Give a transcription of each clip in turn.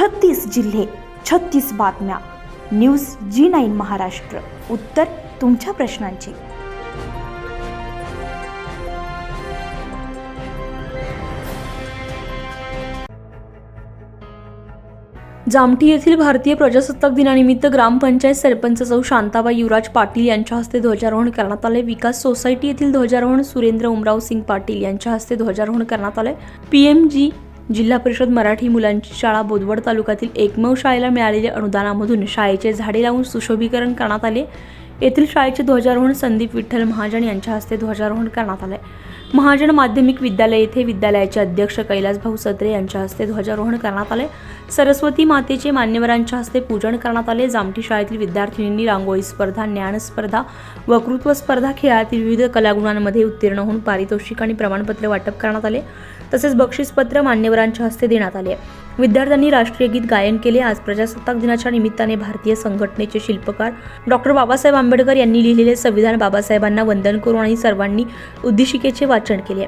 छत्तीस जिल्हे छत्तीस बातम्या. News G nine Maharashtra. उत्तर तुमच्या प्रश्नांची. जामठी येथील भारतीय प्रजासत्ताक दिनानिमित्त ग्रामपंचायत सरपंच सौ शांताबाई युवराज पाटील यांच्या हस्ते ध्वजारोहण करण्यात आले. विकास सोसायटी येथील ध्वजारोहण सुरेंद्र उमराव सिंग पाटील यांच्या हस्ते ध्वजारोहण करण्यात आले. पीएमजी जिल्हा परिषद मराठी मुलांची शाळा बोदवड तालुक्यातील एकमेव शाळेला मिळालेल्या अनुदानामधून शाळेचे झाडे लावून सुशोभीकरण करण्यात आले. येथील शाळेचे ध्वजारोहण संदीप विठ्ठल महाजन यांच्या हस्ते ध्वजारोहण करण्यात आले. महाजन माध्यमिक विद्यालय येथे विद्यालयाचे अध्यक्ष कैलास भाऊ सत्रे यांच्या हस्ते ध्वजारोहण करण्यात आले. सरस्वती मातेचे मान्यवरांच्या हस्ते पूजन करण्यात आले. जामठी शाळेतील विद्यार्थिनींनी रांगोळी स्पर्धा ज्ञान स्पर्धा वक्तृत्व स्पर्धा खेळातील विविध कलागुणांमध्ये उत्तीर्ण होऊन पारितोषिक आणि प्रमाणपत्र वाटप करण्यात आले. तसेच बक्षीसपत्र मान्यवरांच्या हस्ते देण्यात आले. विद्यार्थ्यांनी राष्ट्रीय गीत गायन केले. आज प्रजासत्ताक दिनाच्या निमित्ताने भारतीय संघटनेचे शिल्पकार डॉक्टर बाबासाहेब आंबेडकर यांनी लिहिलेले संविधान बाबासाहेबांना वंदन करून आणि सर्वांनी उद्दिशिकेचे वाचन केले.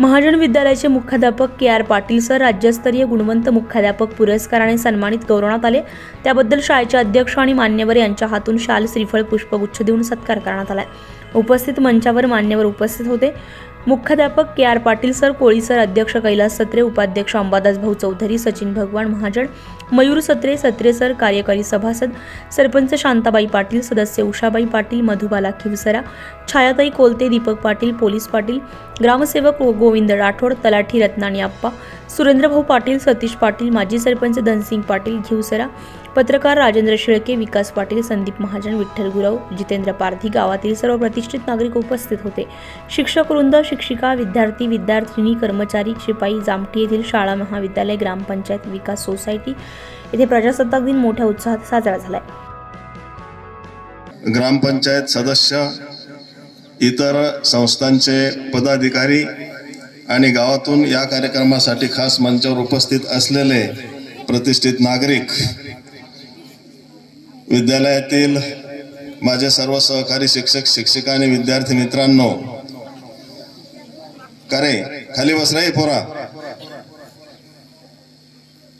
महाजन विद्यालयाचे मुख्याध्यापक के आर पाटील सर राज्यस्तरीय गुणवंत मुख्याध्यापक पुरस्काराने सन्मानित गौरवण्यात आले. त्याबद्दल शाळेचे अध्यक्ष आणि मान्यवर यांच्या हातून शाल श्रीफळ पुष्पगुच्छ देऊन सत्कार करण्यात आला. उपस्थित मंचावर मान्यवर उपस्थित होते. मुख्याध्यापक K R Patil sir Koli sir अध्यक्ष कैलास सत्रे उपाध्यक्ष अंबादास भाऊ चौधरी सचिन भगवान महाजन मयूर सत्रे सत्रे सर कार्यकारी सभासद सरपंच शांताबाई पाटील सदस्य उषाबाई पाटील मधुबाला खिवसरा छायाताई कोलते दीपक पाटील पोलीस पाटील ग्रामसेवक गोविंद राठोड तलाठी रत्नाणी आप्पा सुरेंद्रभाऊ पाटील सतीश पाटील माजी सरपंच धनसिंग पाटील घिवसरा पत्रकार राजेंद्र शेळके विकास पाटील संदीप महाजन विठ्ठल गुरव जितेंद्र पारधी गावातील सर्व प्रतिष्ठित नागरिक उपस्थित होते. शिक्षक वृंद शिक्षिका विद्यार्थी विद्यार्थिनी कर्मचारी शिपाई जामठी येथील शाळा महाविद्यालय ग्रामपंचायत विकास सोसायटी येथे प्रजासत्ताक दिन मोठ्या उत्साहात साजरा झालाय. ग्रामपंचायत सदस्य इतर संस्थांचे पदाधिकारी आणि गावातून या कार्यक्रमासाठी खास मंचावर उपस्थित असलेले प्रतिष्ठित नागरिक विद्यालयातील माझे सर्व सहकारी शिक्षक शिक्षिका आणि विद्यार्थी मित्रांनो करे खाली बस रे पोरा.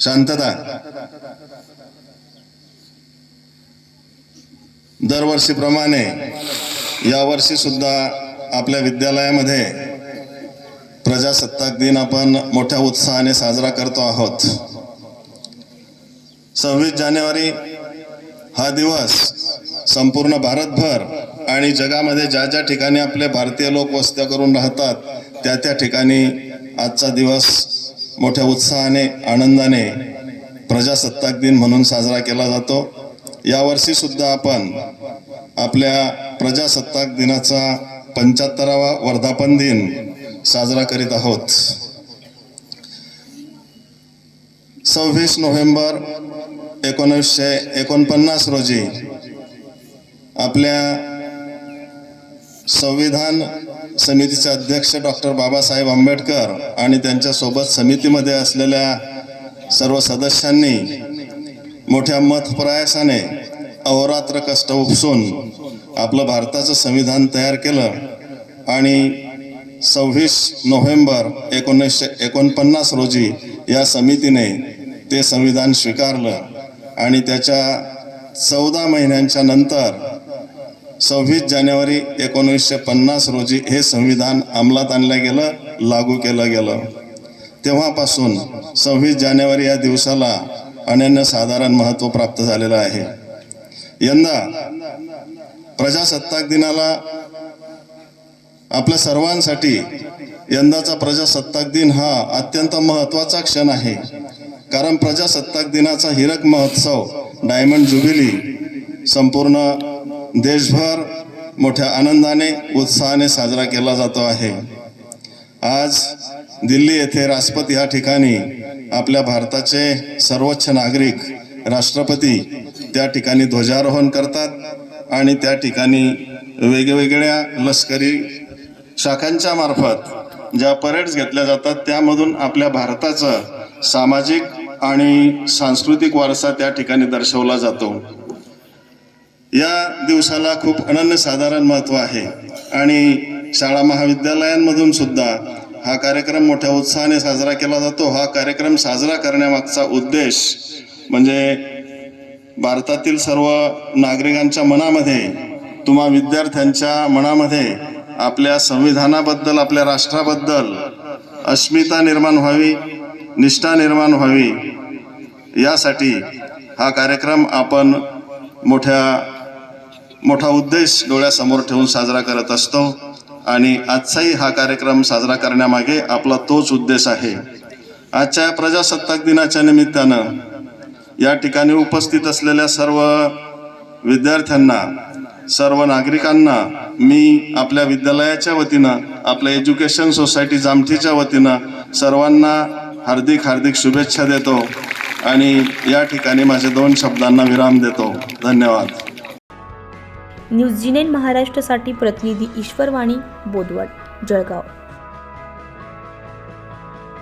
शांतता. दरवर्षीप्रमाणे यावर्षी सुद्धा आपल्या विद्यालयामध्ये प्रजासत्ताक दिन आपण मोठ्या उत्साहाने साजरा करतो आहोत. सव्वीस जानेवारी हा दिवस संपूर्ण भारतभर आणि जगामध्ये ज्या ज्या ठिकाणी आपले भारतीय लोक वस्त्या करून राहतात त्या त्या ठिकाणी आजचा दिवस मोठ्या उत्साहाने आनंदाने प्रजासत्ताक दिन म्हणून साजरा केला जातो. यावर्षी सुद्धा आपण आपल्या प्रजासत्ताक दिनाचा पंच्याहत्तरावा वर्धापन दिन साजरा करीत आहोत. सव्वीस नोव्हेंबर एकोणीसशे एकोणपन्नास रोजी आपल्या संविधान समितीचे अध्यक्ष डॉक्टर बाबासाहेब आंबेडकर आणि त्यांच्यासोबत समितीमध्ये असलेल्या सर्व सदस्यांनी मोठ्या मतप्रयासाने अहोरात्र कष्ट उपसून आपलं भारताचं संविधान तयार केलं आणि सव्वीस नोव्हेंबर एकोणीसशे एकोणपन्नास रोजी या समितीने ते संविधान स्वीकारलं आणि त्याच्या चौदा महिन्यांच्या नंतर सव्वीस जानेवारी एकोणीसशे पन्नास रोजी हे संविधान अंमलात आणलं गेलं लागू केलं गेलं. तेव्हापासून सव्वीस जानेवारी या दिवसाला अनन्यसाधारण महत्त्व प्राप्त झालेलं आहे. यंदा प्रजासत्ताक दिनाला आपल्या सर्वांसाठी यंदाचा प्रजासत्ताक दिन हा अत्यंत महत्त्वाचा क्षण आहे. कारण प्रजासत्ताक दिनाचा हिरक महोत्सव डायमंड जुबिली संपूर्ण देशभर मोठ्या आनंदाने उत्साहाने साजरा केला जातो आहे. आज दिल्ली येथे राजपथ या ठिकाणी आपल्या भारताचे सर्वोच्च नागरिक राष्ट्रपती त्या ठिकाणी ध्वजारोहण करतात आणि त्या ठिकाणी वेगवेगळ्या लष्करी शाखांच्या मार्फत ज्या परेड्स घेतल्या जातात त्यामधून आपल्या भारताचा सामाजिक आणि सांस्कृतिक वारसा त्या ठिकाणी दर्शवला जातो. या दिवसाला खूप अनन्यसाधारण महत्त्व आहे आणि शाळा महाविद्यालयांमधून सुद्धा हा कार्यक्रम मोठ्या उत्साहाने साजरा केला जातो. हा कार्यक्रम साजरा करण्यामागचा उद्देश म्हणजे भारतातील सर्व नागरिकांच्या मनामध्ये तुम्हा विद्यार्थ्यांच्या मनामध्ये आपल्या संविधानाबद्दल आपल्या राष्ट्राबद्दल अस्मिता निर्माण व्हावी निष्ठा निर्माण व्हावी यासाठी हा कार्यक्रम आपण मोठ्या मोठा उद्देश डोळ्यासमोर ठेवून साजरा करत असतो आणि आजचाही हा कार्यक्रम साजरा करण्यामागे आपला तोच उद्देश आहे. आजच्या प्रजासत्ताक दिनाच्या निमित्तानं या ठिकाणी उपस्थित असलेल्या सर्व विद्यार्थ्यांना सर्व नागरिकांना मी आपल्या विद्यालयाच्या वतीनं आपल्या एज्युकेशन सोसायटी जामठीच्या वतीनं सर्वांना हार्दिक हार्दिक शुभेच्छा देतो आणि या ठिकाणी माझ्या दोन शब्दांना विराम देतो. धन्यवाद. न्यूज महाराष्ट्रासाठी प्रतिनिधी ईश्वरवाणी बोदवड जळगाव.